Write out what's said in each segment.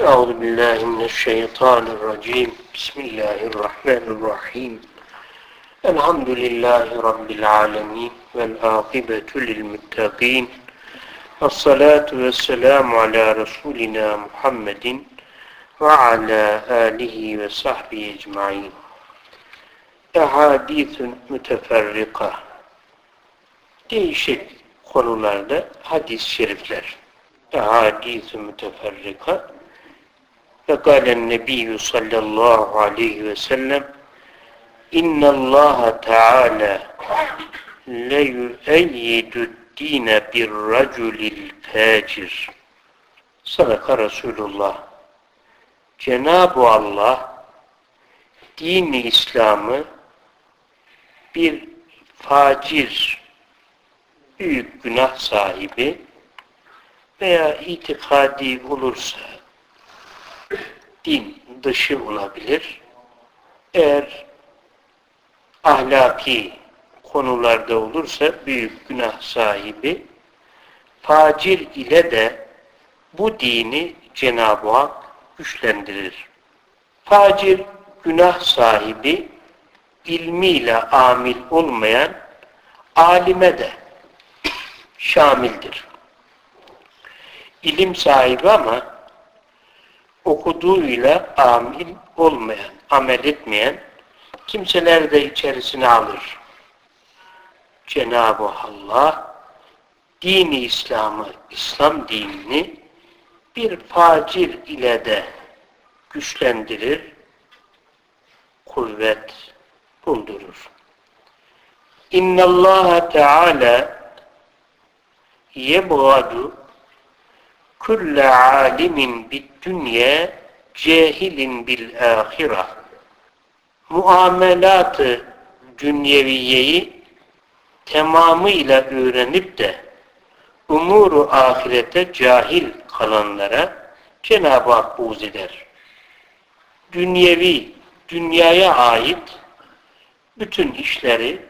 أعوذ بالله من الشيطان الرجيم بسم الله الرحمن الرحيم الحمد لله رب العالمين والعاقبة للمتقين الصلاة والسلام على رسولنا محمد وعلى آله وصحبه أجمعين أحاديث müteferrika değişik konularda hadis-i şerifler. Ehadîs-i müteferrika sallallahu aleyhi ve sellem İnna Allah Teala le yu'eyyidu dine bir raculil facir. Sadaka Resulullah. Cenab-ı Allah dini İslam'ı bir facir, büyük günah sahibi veya itikadi olursa din dışı olabilir. Eğer ahlaki konularda olursa büyük günah sahibi facir ile de bu dini Cenab-ı Hak güçlendirir. Facir günah sahibi ilmiyle amil olmayan alime de şamildir. İlim sahibi ama okuduğuyla amil olmayan, amel etmeyen kimseler de içerisine alır. Cenab-ı Allah dini İslam'ı, İslam dinini bir facir ile de güçlendirir, kuvvet buldurur. İnna Allah Teala yebgadu kulle alimin bid dünya cehilin bil ahira muamelatı dünyeviyeyi tamamıyla öğrenip de umuru ahirete cahil kalanlara Cenab-ı Hak buğz eder. Dünyevi, dünyaya ait bütün işleri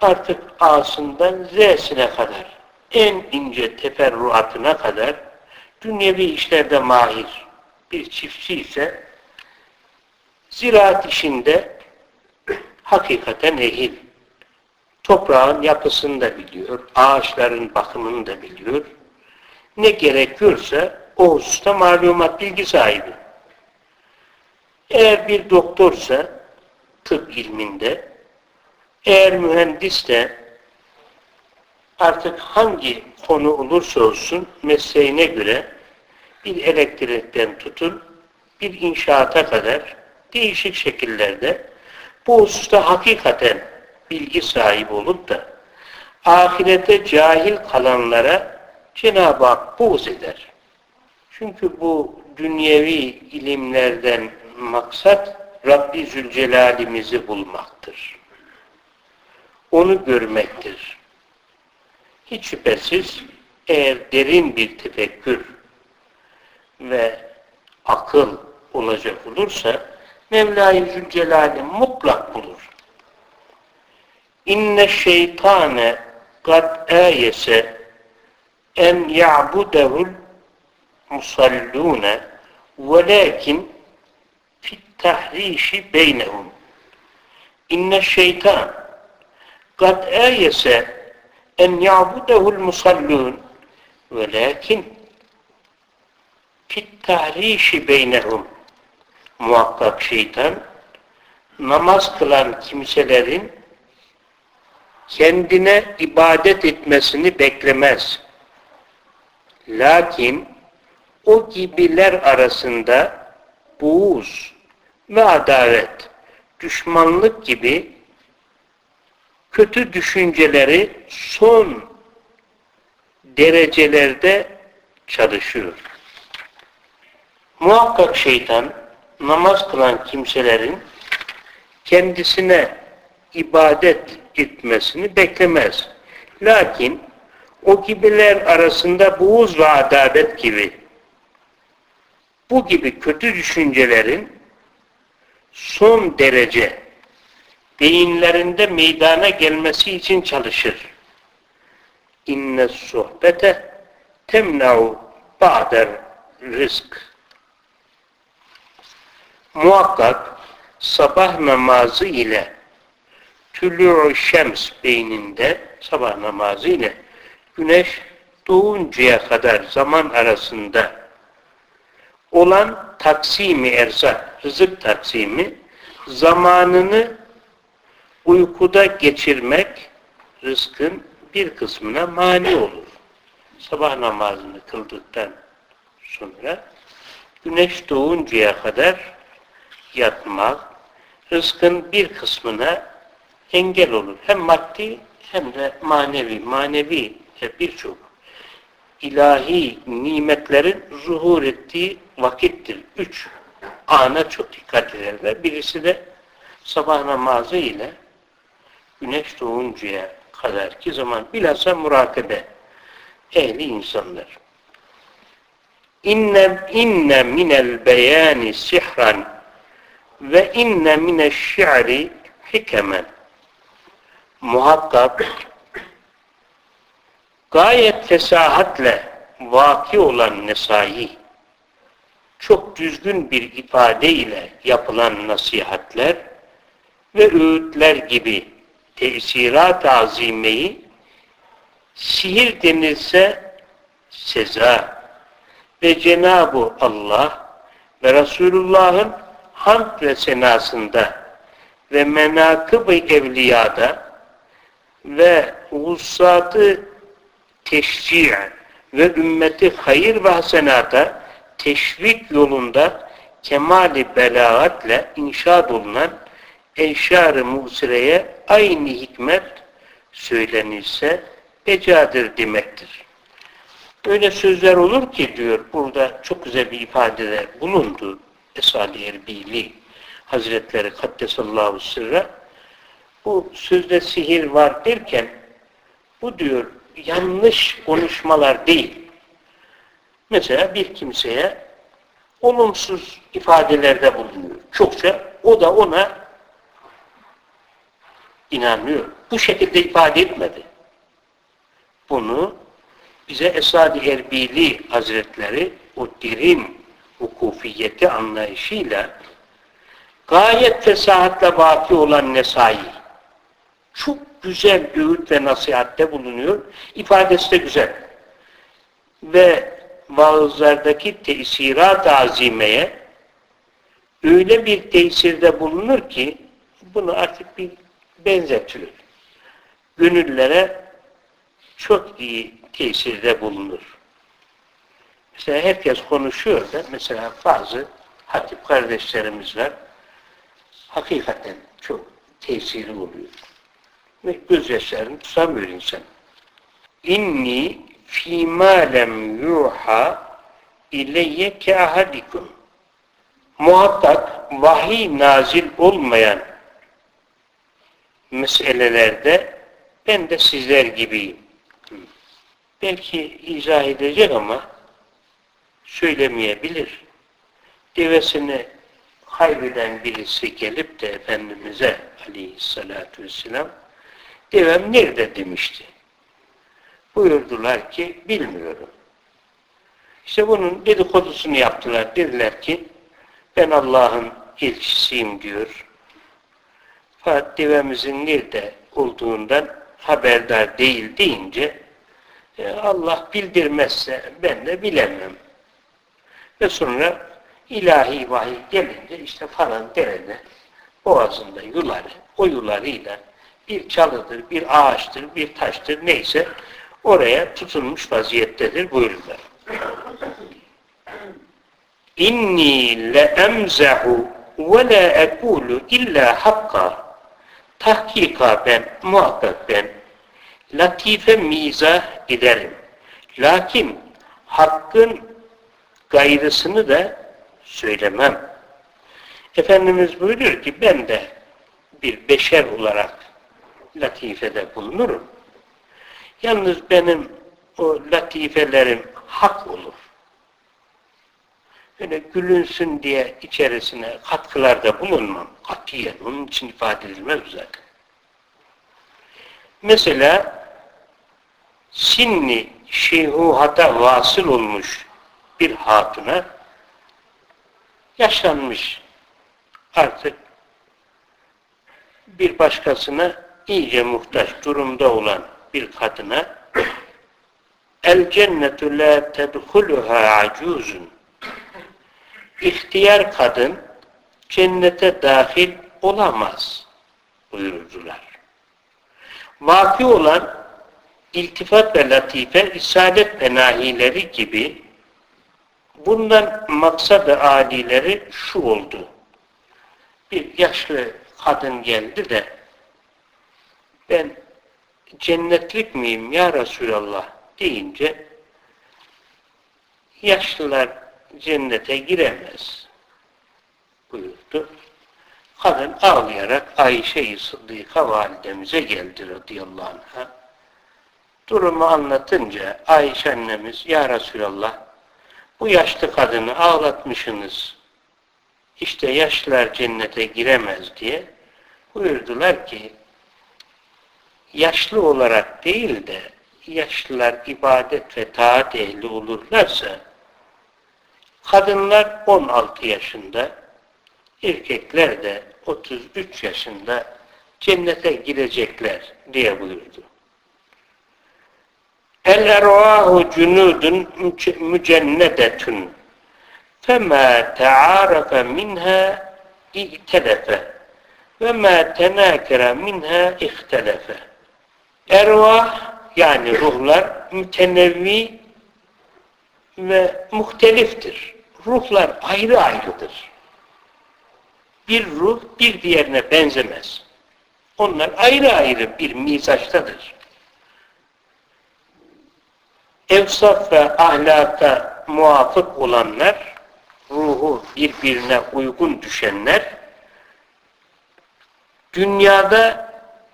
artık A'sından Z'sine kadar en ince teferruatına kadar dünyevi işlerde mahir bir çiftçi ise ziraat işinde hakikaten ehil. Toprağın yapısını da biliyor, ağaçların bakımını da biliyor. Ne gerekiyorsa o hususta malumat bilgi sahibi. Eğer bir doktorsa tıp ilminde, eğer mühendis de artık hangi konu olursa olsun mesleğine göre bir elektrikten tutun bir inşaata kadar değişik şekillerde bu hususta hakikaten bilgi sahibi olup da ahirete cahil kalanlara Cenab-ı Hak buğz eder. Çünkü bu dünyevi ilimlerden maksat Rabbi Zülcelal'imizi bulmaktır. Onu görmektir. Hiç şüphesiz eğer derin bir tefekkür ve akıl olacak olursa Mevla-i Zülcelal'i mutlak bulur. İnne şeytane kad ayese en ya'budehul musallune velakin fit tahrişi beynehum. İnne şeytan kad ayese en ya'budehul musallun velakin fit tahrişi beynehum muhakkak şeytan namaz kılan kimselerin kendine ibadet etmesini beklemez. Lakin o gibiler arasında buğuz ve adalet, düşmanlık gibi kötü düşünceleri son derecelerde çalışıyor. Muhakkak şeytan namaz kılan kimselerin kendisine ibadet etmesini beklemez. Lakin o gibiler arasında buğuz ve adalet gibi bu gibi kötü düşüncelerin son derece beyinlerinde meydana gelmesi için çalışır. İnne sohbete temna'u ba'der rızk. Muhakkak sabah namazı ile tülü şems beyninde sabah namazı ile güneş doğuncaya kadar zaman arasında olan taksimi erzak, rızık taksimi zamanını uykuda geçirmek rızkın bir kısmına mani olur. Sabah namazını kıldıktan sonra güneş doğuncaya kadar yatmak rızkın bir kısmına engel olur. Hem maddi hem de manevi. Manevi birçok ilahi nimetlerin zuhur ettiği vakittir. Üç ana çok dikkat ederler. Birisi de sabah namazı ile güneş doğuncaya kadar ki zaman bilhassa murakabe ehli insanlar. İnne, inne minel beyani sihran ve inne mineş şi'ri hikemen muhakkak gayet fesahatle vaki olan nesai çok düzgün bir ifade ile yapılan nasihatler ve öğütler gibi tesirat azimeyi sihir denilse seza. Ve Cenab-ı Allah ve Resulullah'ın hamd ve senasında ve menakıb-ı evliyada ve vussatı teşci' ve ümmeti hayır ve hasenata teşvik yolunda kemali belagatle inşa olunan eşar-ı musireye aynı hikmet söylenirse becadır demektir. Öyle sözler olur ki diyor burada çok güzel bir ifadede bulundu Esad-ı Erbili Hazretleri Kaddesallahu sırra bu sözde sihir var derken bu diyor yanlış konuşmalar değil. Mesela bir kimseye olumsuz ifadelerde bulunuyor. Çokça o da ona inanıyor. Bu şekilde ifade etmedi. Bunu bize Esad-ı Erbili Hazretleri o derin hukufiyeti anlayışıyla gayet fesahatle vaki olan Nesai çok güzel öğüt ve nasihatte bulunuyor. İfadesi de güzel. Ve vaazlardaki tesirat azimeye öyle bir tesirde bulunur ki bunu artık bir benzetiyor. Gönüllere çok iyi tesirde bulunur. Mesela herkes konuşuyor da mesela bazı hatip kardeşlerimiz var. Hakikaten çok tesiri oluyor. Ve gözyaşlarını tutamıyor insan. İnni fîmâ lem yuha ileyye ke ahadikum. Muhakkak vahiy nazil olmayan meselelerde ben de sizler gibiyim. Belki izah edecek ama söylemeyebilir. Devesini kaybeden birisi gelip de Efendimiz'e aleyhissalatü vesselam devem nerede demişti. Buyurdular ki bilmiyorum. İşte bunun dedikodusunu yaptılar. Dediler ki ben Allah'ın elçisiyim diyor. Fakat devemizin nerede olduğundan haberdar değil deyince e, Allah bildirmezse ben de bilemem. Ve sonra ilahi vahiy gelince işte falan derede boğazında yuları, o yularıyla bir çalıdır, bir ağaçtır, bir taştır neyse oraya tutulmuş vaziyettedir buyururlar. İnni le emzahu ve la ekulu illa hakka tahkika ben, muhakkak ben latife mizah ederim. Lakin hakkın gayrısını da söylemem. Efendimiz buyuruyor ki ben de bir beşer olarak latifede bulunurum. Yalnız benim o latifelerim hak olur. Öyle gülünsün diye içerisine katkılarda bulunmam. Katiyen. Onun için ifade edilmez zaten. Mesela sinni şeyhuhata vasıl olmuş bir hatuna yaşlanmış artık bir başkasına iyice muhtaç durumda olan bir kadına el cennetu la tedhuluha acuzun ihtiyar kadın cennete dahil olamaz buyurdular. Vaki olan iltifat ve latife, isadet ve nahileri gibi bundan maksad-ı âlileri şu oldu. Bir yaşlı kadın geldi de ben cennetlik miyim ya Resulallah deyince yaşlılar cennete giremez buyurdu. Kadın ağlayarak Ayşe-i Sıddıka validemize geldi radıyallahu anh'a. Durumu anlatınca Ayşe annemiz Ya Resulallah bu yaşlı kadını ağlatmışsınız. İşte yaşlılar cennete giremez diye buyurdular ki yaşlı olarak değil de yaşlılar ibadet ve taat ehli olurlarsa kadınlar 16 yaşında erkekler de 33 yaşında cennete girecekler diye buyurdu. El ervahu cunudun mücennedetun fema te'arafe minha i'telefe ve ma tenakere minha ihtelefe. Ervah yani ruhlar mütenevvi ve muhteliftir. Ruhlar ayrı ayrıdır. Bir ruh bir diğerine benzemez. Onlar ayrı ayrı bir mizaçtadır. Evsaf ve ahlaka muvafık olanlar, ruhu birbirine uygun düşenler, dünyada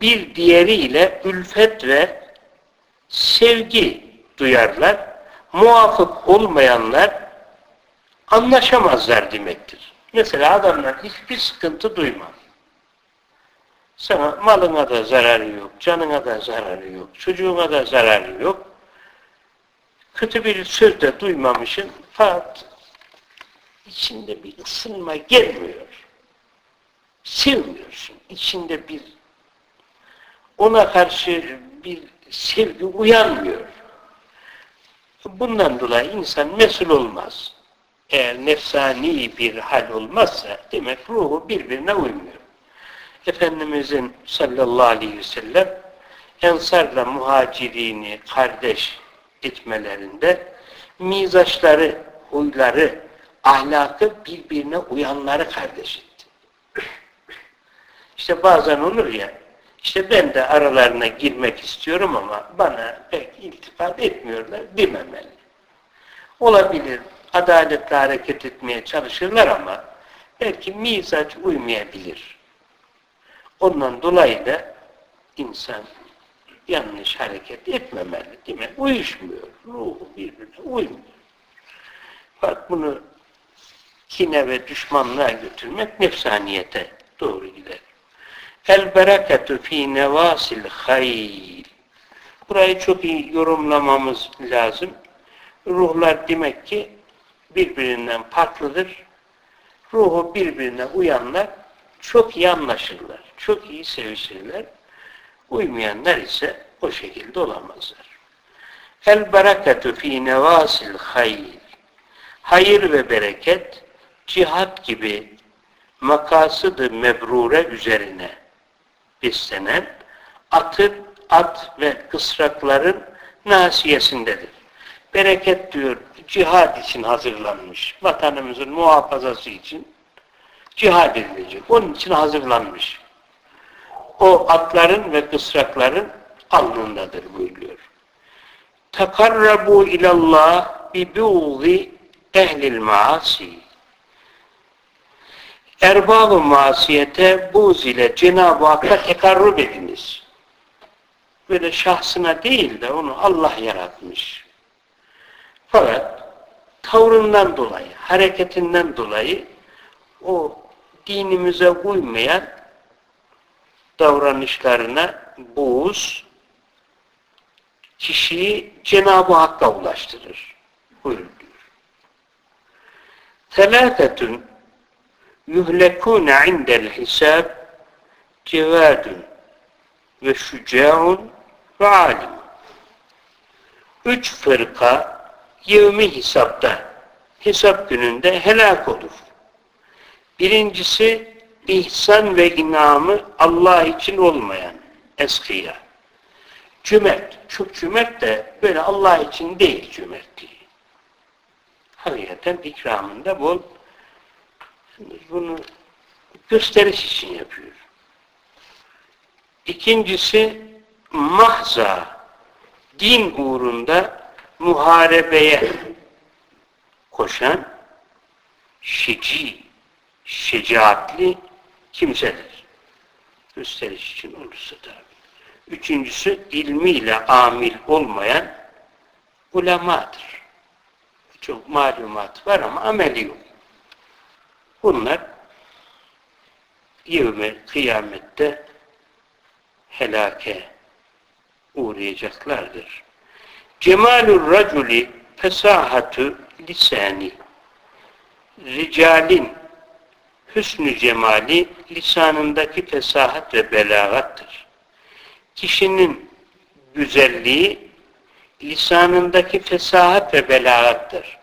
bir diğeriyle ülfet ve sevgi duyarlar. Muvafık olmayanlar anlaşamazlar demektir. Mesela adamlar hiçbir sıkıntı duymaz. Sana malına da zararı yok, canına da zararı yok, çocuğuna da zararı yok. Kötü bir söz de duymamışsın fakat içinde bir ısınma gelmiyor. Sevmiyorsun. İçinde bir ona karşı bir sevgi uyanmıyor. Bundan dolayı insan mesul olmaz. Eğer nefsani bir hal olmazsa demek ruhu birbirine uymuyor. Efendimizin sallallahu aleyhi ve sellem ensarla muhacirini kardeş etmelerinde mizaçları, huyları, ahlakı birbirine uyanları kardeş etti. İşte bazen olur ya işte ben de aralarına girmek istiyorum ama bana pek iltifat etmiyorlar dememeli. Olabilir, adaletle hareket etmeye çalışırlar ama belki mizaç uymayabilir. Ondan dolayı da insan yanlış hareket etmemeli değil mi? Uyuşmuyor. Ruhu birbirine uymuyor. Bak bunu kine ve düşmanlığa götürmek nefsaniyete doğru gider. El bereketu fi nevasil hayl. Burayı çok iyi yorumlamamız lazım. Ruhlar demek ki birbirinden farklıdır. Ruhu birbirine uyanlar çok iyi anlaşırlar. Çok iyi sevişirler. Uymayanlar ise o şekilde olamazlar. El bereketu fi nevasil hayr. Hayır ve bereket cihat gibi makasıdı mebrure üzerine beslenen atır, at ve kısrakların nasiyesindedir. Bereket diyor, cihad için hazırlanmış. Vatanımızın muhafazası için cihad edilecek. Onun için hazırlanmış. O atların ve kısrakların alnındadır buyuruyor. Takarrabu ilallah bi buğzi ehlil maasi erbab-ı masiyete buz ile Cenab-ı Hakk'a tekarrub ediniz. Böyle şahsına değil de onu Allah yaratmış. Fakat tavrından dolayı, hareketinden dolayı o dinimize uymayan davranışlarına buğz kişiyi Cenab-ı Hakk'a ulaştırır. Buyurun diyor. Selâfetun yuhlekûne indel hisâb cevâdun ve şücâun ve alim. Üç fırka yevmi hesapta, hesap gününde helak olur. Birincisi ihsan ve inamı Allah için olmayan eskiya. Cömert, çok cömert de böyle Allah için değil cömertliği. Hakikaten ikramında bol bunu gösteriş için yapıyor. İkincisi mahza din uğrunda muharebeye koşan şeci, şecaatli kimsedir. Gösteriş için olursa tabi. Üçüncüsü ilmiyle amil olmayan ulemadır. Çok malumat var ama ameli yok. Bunlar yevme kıyamette helake uğrayacaklardır. Cemalur raculi fesahatu lisani ricalin hüsnü cemali lisanındaki fesahat ve belagattır. Kişinin güzelliği lisanındaki fesahat ve belagattır.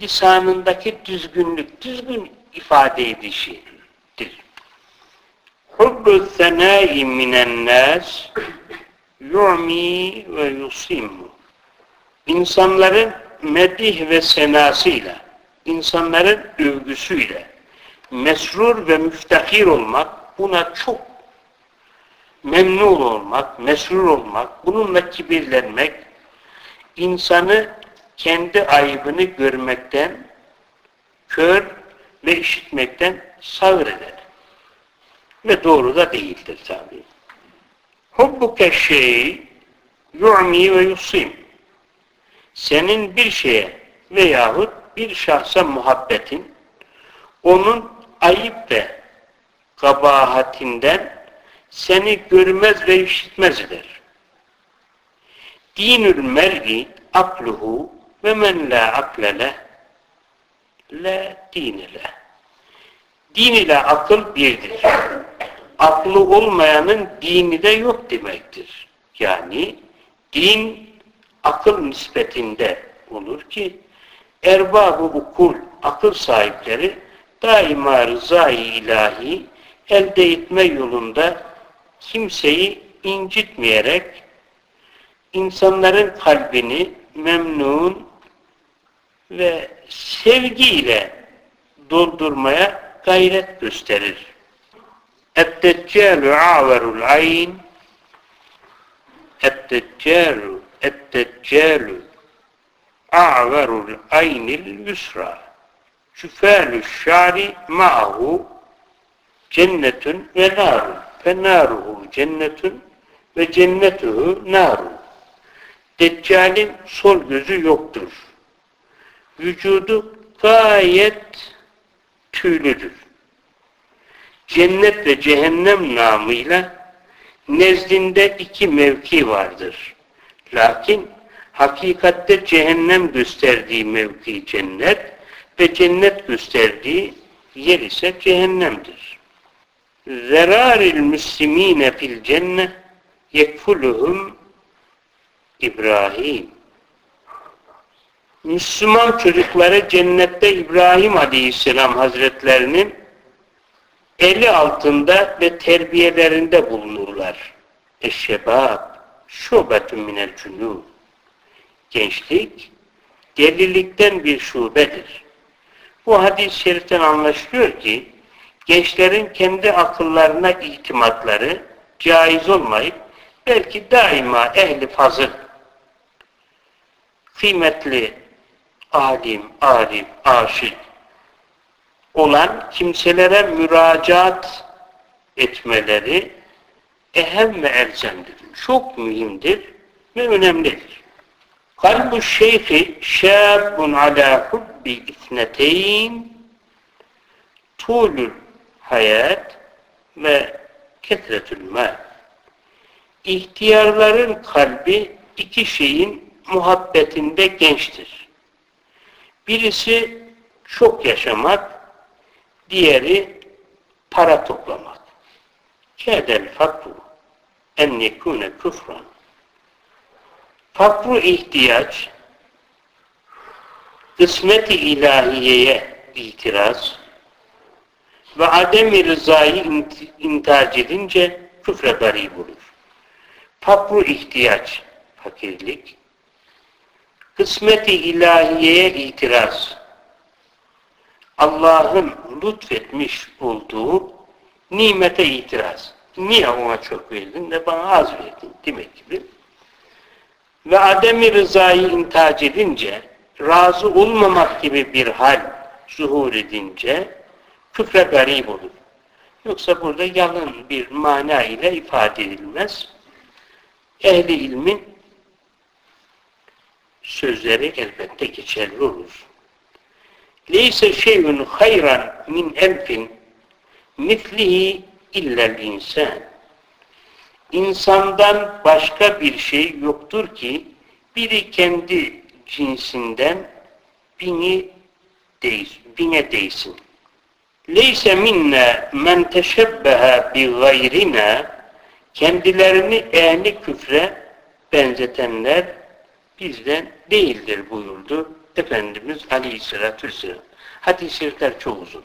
Lisanındaki düzgünlük, düzgün ifade edişidir. Hubbu senâi minen nâs yu'mi ve yusimmu. İnsanların medih ve senasıyla, insanların övgüsüyle mesrur ve müftehir olmak, buna çok memnun olmak, mesrur olmak, bununla kibirlenmek, insanı kendi ayıbını görmekten, kör ve işitmekten sağır eder. Ve doğru da değildir tabi. Hubbuke şeyi yu'mi ve yusim. Senin bir şeye veyahut bir şahsa muhabbetin onun ayıp ve kabahatinden seni görmez ve işitmez eder. Dinül mer'i akluhu ve men la aklele la dinile. Din ile akıl birdir. Aklı olmayanın dini de yok demektir. Yani din akıl nispetinde olur ki erbab-ı ukul, akıl sahipleri daima rızayı ilahi elde etme yolunda kimseyi incitmeyerek insanların kalbini memnun ve sevgiyle doldurmaya gayret gösterir. اَتْتَجَّالُ عَوَرُ الْعَيْنِ اَتْتَجَّالُ Etteccalu a'verul aynil yusra şüfelü şari ma'hu cennetün ve narun fe naruhu cennetün ve cennetuhu narun Deccal'in sol gözü yoktur. Vücudu gayet tüylüdür. Cennet ve cehennem namıyla nezdinde iki mevki vardır. Lakin hakikatte cehennem gösterdiği mevki cennet, ve cennet gösterdiği yer ise cehennemdir. Zeraril müslimine fil cenne yekfuluhum İbrahim. Müslüman çocukları cennette İbrahim Aleyhisselam Hazretlerinin eli altında ve terbiyelerinde bulunurlar. Eşşebab şubetun minel cunub. Gençlik delilikten bir şubedir. Bu hadis-i şeriften anlaşılıyor ki gençlerin kendi akıllarına itimatları caiz olmayıp belki daima ehli fazıl kıymetli alim, arif, aşık olan kimselere müracaat etmeleri ehem ve elzemdir. Çok mühimdir ve önemlidir. Kalbu şeyhi şâbun alâ hubbi isneteyn tulul hayat ve ketretül mâ. İhtiyarların kalbi iki şeyin muhabbetinde gençtir. Birisi çok yaşamak, diğeri para toplamak. Kedel fakru en yekune küfran. Fakru ihtiyaç, kısmet-i ilahiyeye itiraz ve adem-i rızayı intihac edince küfre garip olur. Fakru ihtiyaç, fakirlik, kısmet-i ilahiyeye itiraz, Allah'ın lütfetmiş olduğu nimete itiraz. Niye ona çok verdin de bana az verdin demek gibi. Ve ademi rızayı intac edince, razı olmamak gibi bir hal zuhur edince küfre garip olur. Yoksa burada yalın bir mana ile ifade edilmez. Ehli ilmin sözleri elbette geçerli olur. Leyse şeyun hayran min elfin mislihi illel insan. İnsandan başka bir şey yoktur ki biri kendi cinsinden bini değsin, bine değsin. Leyse minne men teşebbehe bi gayrina kendilerini ehli küfre benzetenler bizden değildir buyurdu Efendimiz Aleyhisselatü Vesselam. Hadis-i şerifler çok uzun.